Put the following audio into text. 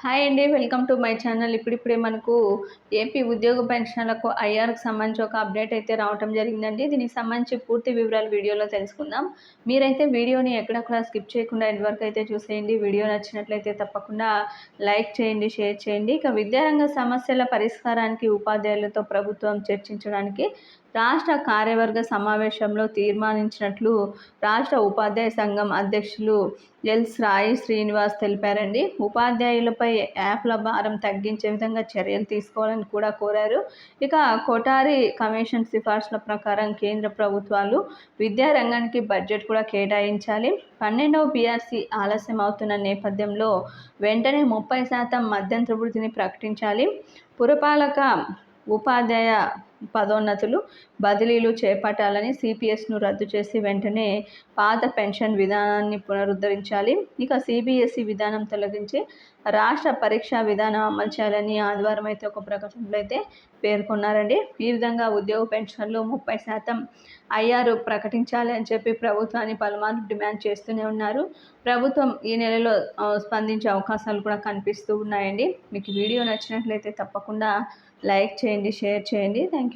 Hi అండి welcome to my channel. ఇప్పుడిప్పుడే మనకు ఏపీ ఉద్యోగ పెన్షన్లకు ఐఆర్కి సంబంధించి ఒక అప్డేట్ అయితే రావటం జరిగిందండి. దీనికి సంబంధించి పూర్తి వివరాలు వీడియోలో తెలుసుకుందాం. మీరైతే వీడియోని ఎక్కడక్కడ స్కిప్ చేయకుండా ఇంతవరకు అయితే చూసేయండి. వీడియో నచ్చినట్లయితే తప్పకుండా లైక్ చేయండి షేర్ చేయండి. ఇక విద్యారంగ సమస్యల పరిష్కారానికి ఉపాధ్యాయులతో ప్రభుత్వం చర్చించడానికి రాష్ట్ర కార్యవర్గ సమావేశంలో తీర్మానించినట్లు రాష్ట్ర ఉపాధ్యాయ సంఘం అధ్యక్షులు ఎల్. సాయి శ్రీనివాస్ తెలిపారండి. ఉపాధ్యాయులపై యాప్ల భారం తగ్గించే విధంగా చర్యలు తీసుకోవాలని కూడా కోరారు. ఇక కోటారి కమిషన్ సిఫార్సుల ప్రకారం కేంద్ర ప్రభుత్వాలు విద్యారంగానికి బడ్జెట్ కూడా కేటాయించాలి. పన్నెండవ బీఆర్సీ ఆలస్యం అవుతున్న నేపథ్యంలో వెంటనే ముప్పై శాతం మధ్యంతర వృద్ధిని ప్రకటించాలి. పురపాలక ఉపాధ్యాయ పదోన్నతులు బదిలీలు చేపట్టాలని సిపిఎస్ను రద్దు చేసి వెంటనే పాత పెన్షన్ విధానాన్ని పునరుద్ధరించాలి. ఇక సిబిఎస్ఈ విధానం తొలగించి రాష్ట్ర పరీక్షా విధానం అమలు చేయాలని ఆదివారం అయితే ఒక ప్రకటనలో అయితే పేర్కొన్నారండి. ఈ విధంగా ఉద్యోగ పెన్షన్లు ముప్పై శాతం ఐఆర్ ప్రకటించాలి అని చెప్పి ప్రభుత్వాన్ని పలుమార్లు డిమాండ్ చేస్తూనే ఉన్నారు. ప్రభుత్వం ఈ నెలలో స్పందించే అవకాశాలు కూడా కనిపిస్తూ ఉన్నాయండి. మీకు వీడియో నచ్చినట్లయితే తప్పకుండా లైక్ చేయండి షేర్ చేయండి. Thank